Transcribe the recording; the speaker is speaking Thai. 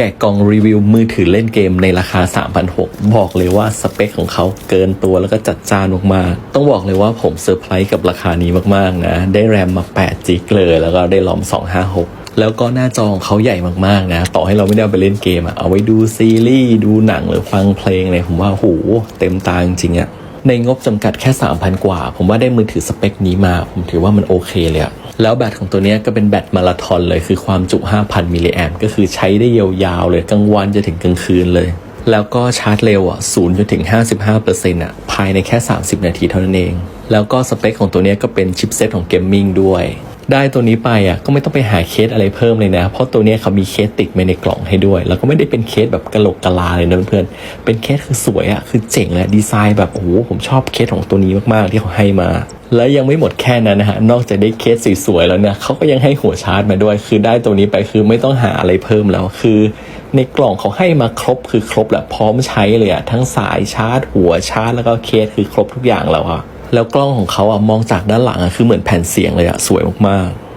แกะกล่องรีวิวมือถือเล่นเกมในราคา 3,600 บอกเลยว่าสเปคของเขาเกินตัวแล้วก็จัดจ้านมากๆต้องบอกเลยว่าผมเซอร์ไพรส์กับราคานี้มากๆนะ ได้แรมมา8จิกเลย แล้วก็ได้ลอม 256แล้วก็หน้าจอของเขาใหญ่มากๆนะ ต่อให้เราไม่ได้ไปเล่นเกมอะเอาไว้ดูซีรีส์ดูหนังหรือฟังเพลงเลยผมว่าโหเต็มตาจริงๆอะในงบจำกัดแค่ 3,000 กว่า ผมว่าได้มือถือสเปคนี้มา ผมถือว่ามันโอเคเลยอะ แล้วแบตของตัวนี้ก็เป็นแบตมาราธอนเลยคือความจุ 5,000 มิลลิแอมก็คือใช้ได้ยาวๆเลยกลางวันจะถึงกลางคืนเลย แล้วก็ชาร์จเร็วอะ0จนถึง 55%อะภายในแค่ 30 นาทีเท่านั้นเอง แล้วก็สเปคของตัวนี้ก็เป็นชิปเซตของเกมมิ่งด้วย ได้ตัวนี้ไปอะก็ไม่ต้องไปหาเคสอะไรเพิ่มเลยนะ เพราะตัวนี้เขามีเคสติดมาในกล่องให้ด้วย แล้วก็ไม่ได้เป็นเคสแบบกระโหลกกะลาเลยนะเพื่อนเป็นเคสคือสวยอะคือเจ๋งเลยดีไซน์แบบโอ้โหผมชอบเคสของตัวนี้มากๆที่เขาให้มา และยังไม่หมดแค่นั้นนะฮะนอกจากได้เคสสวยๆแล้วเนี่ยเขาก็ยังให้หัวชาร์จมาด้วย คือได้ตัวนี้ไปคือไม่ต้องหาอะไรเพิ่มแล้วคือ ในกล่องเขาให้มาครบคือครบแหละพร้อมใช้เลยอะทั้งสายชาร์จ หัวชาร์จ แล้วก็เคสคือครบทุกอย่างแล้วอะ แล้วกล้องของเขาอะมองจากด้านหลังอะคือเหมือนแผ่นเสียงเลยอะสวยมากๆ